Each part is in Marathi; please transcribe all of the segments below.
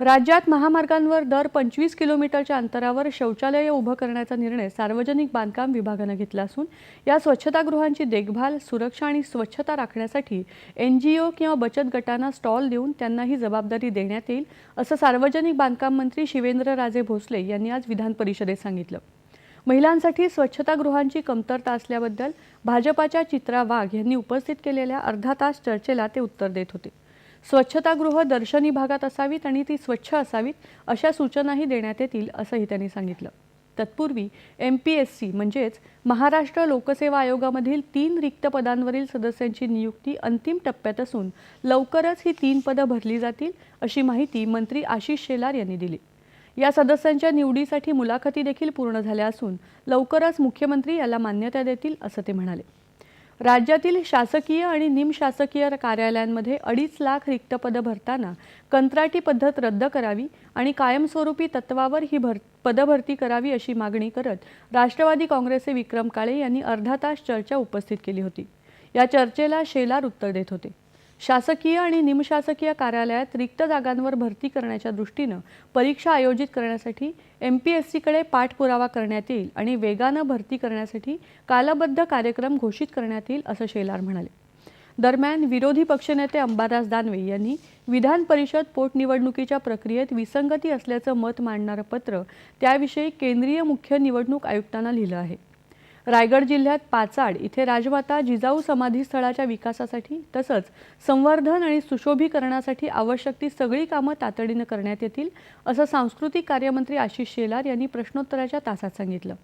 राज्यात महामार्गांवर दर पंचवीस किलोमीटरच्या अंतरावर शौचालये उभं करण्याचा निर्णय सार्वजनिक बांधकाम विभागानं घेतला असून या स्वच्छतागृहांची देखभाल सुरक्षा आणि स्वच्छता राखण्यासाठी एन जी ओ किंवा बचत गटांना स्टॉल देऊन त्यांना ही जबाबदारी देण्यात येईल असं सार्वजनिक बांधकाम मंत्री शिवेंद्रराजे भोसले यांनी आज विधान परिषदेत सांगितलं. महिलांसाठी स्वच्छतागृहांची कमतरता असल्याबद्दल भाजपाच्या चित्रा वाघ यांनी उपस्थित केलेल्या अर्धा तास चर्चेला ते उत्तर देत होते. स्वच्छतागृह दर्शनी भागात असावीत आणि ती स्वच्छ असावीत अशा सूचनाही देण्यात येतील असंही त्यांनी सांगितलं. तत्पूर्वी एम पी एस सी म्हणजेच महाराष्ट्र लोकसेवा आयोगामधील तीन रिक्त पदांवरील सदस्यांची नियुक्ती अंतिम टप्प्यात असून लवकरच ही तीन पदं भरली जातील अशी माहिती मंत्री आशिष शेलार यांनी दिली. या सदस्यांच्या निवडीसाठी मुलाखती देखील पूर्ण झाल्या असून लवकरच मुख्यमंत्री याला मान्यता देतील असं ते म्हणाले. राज्यातील शासकीय आणि निमशासकीय कार्यालयांमध्ये अडीच लाख रिक्त पदं भरताना कंत्राटी पद्धत रद्द करावी आणि कायमस्वरूपी तत्वावर ही भर पदभरती करावी अशी मागणी करत राष्ट्रवादी काँग्रेसचे विक्रम काळे यांनी अर्धा तास चर्चा उपस्थित केली होती. या चर्चेला शेलार उत्तर देत होते. शासकीय आणि निमशासकीय कार्यालयात रिक्त जागांवर भरती करण्याच्या दृष्टीनं परीक्षा आयोजित करण्यासाठी एम पी एस सीकडे पाठपुरावा करण्यात येईल आणि वेगानं भरती करण्यासाठी कालबद्ध कार्यक्रम घोषित करण्यात येईल असं शेलार म्हणाले. दरम्यान विरोधी पक्षनेते अंबादास दानवे यांनी विधान परिषद पोटनिवडणुकीच्या प्रक्रियेत विसंगती असल्याचं मत मांडणारं पत्र त्याविषयी केंद्रीय मुख्य निवडणूक आयुक्तांना लिहिलं आहे. रायगड जिल्ह्यात पाचाड इथे राजमाता जिजाऊ समाधीस्थळाच्या विकासासाठी तसंच संवर्धन आणि सुशोभीकरणासाठी आवश्यक ती सगळी कामं तातडीनं करण्यात येतील असं सांस्कृतिक कार्यमंत्री आशिष शेलार यांनी प्रश्नोत्तराच्या तासात सांगितलं.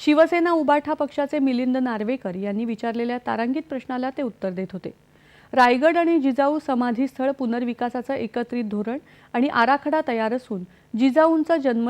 शिवसेना उबाठा पक्षाचे मिलिंद नार्वेकर यांनी विचारलेल्या तारांकित प्रश्नाला ते उत्तर देत होते. रायगड आणि जिजाऊ समाधीस्थळ पुनर्विकासाचं एकत्रित धोरण आणि आराखडा तयार असून जिजाऊंचा जन्म